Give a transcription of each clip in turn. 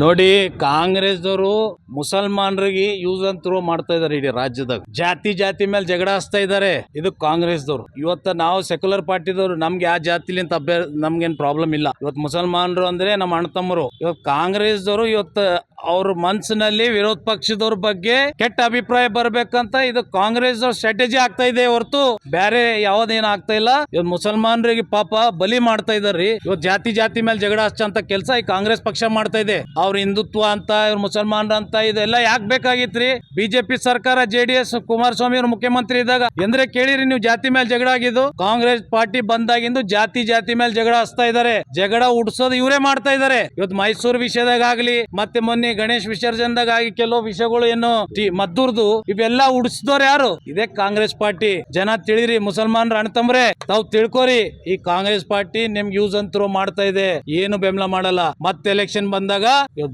ನೋಡಿ, ಕಾಂಗ್ರೆಸ್ದವರು ಮುಸಲ್ಮಾನರಿಗೆ ಯೂಸ್ ಅಂಡ್ ಥ್ರೋ ಮಾಡ್ತಾ ಇದಾರೆ ಇಡೀ ರಾಜ್ಯದಾಗ. ಜಾತಿ ಜಾತಿ ಮೇಲೆ ಜಗಳ ಹಚ್ತಾ ಇದಾರೆ. ಇದು ಕಾಂಗ್ರೆಸ್ದವ್ರು. ಇವತ್ತ ನಾವು ಸೆಕ್ಯುಲರ್ ಪಾರ್ಟಿದವ್ರು ನಮ್ಗೆ ಯಾವ ಜಾತಿಲಿಂತ ಅಭ್ಯ ನಮ್ಗೇನ್ ಪ್ರಾಬ್ಲಮ್ ಇಲ್ಲ. ಇವತ್ತು ಮುಸಲ್ಮಾನರು ಅಂದ್ರೆ ನಮ್ಮ ಅಣ್ಣ ತಮ್ಮರು. ಇವತ್ತು ಕಾಂಗ್ರೆಸ್ದವರು ಇವತ್ತು ಅವ್ರ ಮನಸ್ಸಿನಲ್ಲಿ ವಿರೋಧ ಪಕ್ಷದವ್ರ ಬಗ್ಗೆ ಕೆಟ್ಟ ಅಭಿಪ್ರಾಯ ಬರ್ಬೇಕಂತ ಇದು ಕಾಂಗ್ರೆಸ್ ಸ್ಟ್ರಾಟಜಿ ಆಗ್ತಾ ಇದೆ ಹೊರತು ಬೇರೆ ಯಾವ್ದೇನ್ ಆಗ್ತಾ ಇಲ್ಲ. ಇವತ್ತು ಮುಸಲ್ಮಾನರಿಗೆ ಪಾಪ ಬಲಿ ಮಾಡ್ತಾ ಇದಾರ್ರಿ. ಇವತ್ತು ಜಾತಿ ಜಾತಿ ಮೇಲೆ ಜಗಳ ಹಚ್ಚಂತ ಕೆಲಸ ಈ ಕಾಂಗ್ರೆಸ್ ಪಕ್ಷ ಮಾಡ್ತಾ ಇದೆ. ಅವ್ರ ಹಿಂದುತ್ವ ಅಂತ, ಇವ್ರ ಮುಸಲ್ಮಾನರ ಅಂತ ಇದೆಲ್ಲ ಯಾಕೆ ಬೇಕಾಗಿತ್ರಿ? ಬಿಜೆಪಿ ಸರ್ಕಾರ, ಜೆ ಡಿ ಎಸ್ ಕುಮಾರಸ್ವಾಮಿ ಅವ್ರ ಮುಖ್ಯಮಂತ್ರಿ ಇದ್ದಾಗ ಎಂದ್ರೆ ಕೇಳಿರಿ ನೀವು ಜಾತಿ ಮೇಲೆ ಜಗಳ ಆಗಿದ್ದು. ಕಾಂಗ್ರೆಸ್ ಪಾರ್ಟಿ ಬಂದಾಗಿಂದು ಜಾತಿ ಜಾತಿ ಮೇಲೆ ಜಗಳ ಹಚ್ತಾ ಇದಾರೆ. ಜಗಳ ಉಡ್ಸೋದು ಇವರೇ ಮಾಡ್ತಾ ಇದಾರೆ. ಇವತ್ತು ಮೈಸೂರು ವಿಷಯದಾಗ ಆಗ್ಲಿ, ಮತ್ತೆ ಮೊನ್ನೆ ಗಣೇಶ್ ವಿಸರ್ಜನದಾಗ ಆಗಿ ಕೆಲವು ವಿಷಯಗಳು ಏನು ಮದ್ದೂರ್ದು, ಇವೆಲ್ಲ ಉಡಿಸಿದವ್ರು ಯಾರು? ಇದೇ ಕಾಂಗ್ರೆಸ್ ಪಾರ್ಟಿ. ಜನ ತಿಳಿರಿ ಮುಸಲ್ಮಾನ್ ಅಣ್ತಂಬ್ರೆ ತಾವ್ ತಿಳ್ಕೊರಿ. ಈ ಕಾಂಗ್ರೆಸ್ ಪಾರ್ಟಿ ನಿಮ್ಗೆ ಯೂಸ್ ಅಂತ ಥ್ರೋ ಮಾಡ್ತಾ ಇದೆ. ಏನು ಬೆಂಬಲ ಮಾಡಲ್ಲ. ಮತ್ತೆ ಎಲೆಕ್ಷನ್ ಬಂದಾಗ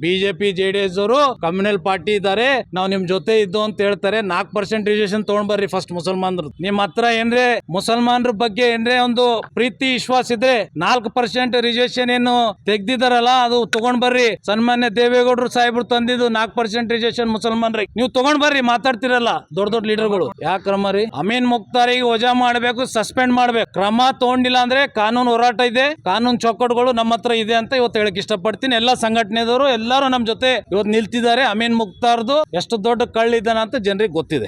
ಬಿಜೆಪಿ ಜೆ ಡಿ ಎಸ್ ಅವರು ಕಮ್ಯುನಲ್ ಪಾರ್ಟಿ ಇದ್ದಾರೆ ನಾವು ನಿಮ್ ಜೊತೆ ಇದ್ದು ಅಂತ ಹೇಳ್ತಾರೆ. ನಾಲ್ಕು ಪರ್ಸೆಂಟ್ ರಿಸರ್ವೇಶನ್ ತಗೊಂಡ್ ಬರ್ರಿ ಫಸ್ಟ್ ಮುಸಲ್ಮಾನರು ನಿಮ್ ಹತ್ರ ಏನ್ರೆ, ಮುಸಲ್ಮಾನರ ಬಗ್ಗೆ ಏನ್ರೆ ಒಂದು ಪ್ರೀತಿ, ವಿಶ್ವಾಸ ಇದ್ರೆ ನಾಲ್ಕು ಪರ್ಸೆಂಟ್ ರಿಸರ್ವೇಶನ್ ಏನು ತೆಗ್ದಿದಾರಲ್ಲ, ಅದು ತಗೊಂಡ್ ಬರ್ರಿ. ಸನ್ಮಾನ್ಯ ದೇವೇಗೌಡರು ಸಾಹೇಬ್ರು ತಂದಿದ್ದು ನಾಲ್ಕು ಪರ್ಸೆಂಟ್ ಮುಸಲ್ಮಾನ್ರಿ ನೀವು ತಗೊಂಡ್ ಬರ್ರಿ, ಮಾತಾಡ್ತಿರಲ್ಲ ದೊಡ್ಡ ದೊಡ್ಡ ಲೀಡರ್ಗಳು ಯಾಕೆ ಕ್ರಮ ರೀ? ಅಮೀನ್ ಮುಕ್ತಾರಿಗೆ ವಜಾ ಮಾಡ್ಬೇಕು ಸಸ್ಪೆಂಡ್ ಮಾಡ್ಬೇಕು. ಕ್ರಮ ತಗೊಂಡಿಲ್ಲ ಅಂದ್ರೆ ಕಾನೂನು ಹೋರಾಟ ಇದೆ, ಕಾನೂನು ಚೌಕಟ್ಟುಗಳು ನಮ್ಮ ಹತ್ರ ಇದೆ ಅಂತ ಇವತ್ತು ಹೇಳಕ್ ಇಷ್ಟಪಡ್ತೀನಿ. ಎಲ್ಲಾ ಸಂಘಟನೆದವರು ಎಲ್ಲರೂ ನಮ್ಮ ಜೊತೆ ಇವತ್ತು ನಿಲ್ತಿದ್ದಾರೆ. ಅಮೀನ್ ಮುಕ್ತಾರ್ದು ಎಷ್ಟು ದೊಡ್ಡ ಕಳ್ಳಿದ್ದಾನ ಅಂತ ಜನರಿಗೆ ಗೊತ್ತಿದೆ.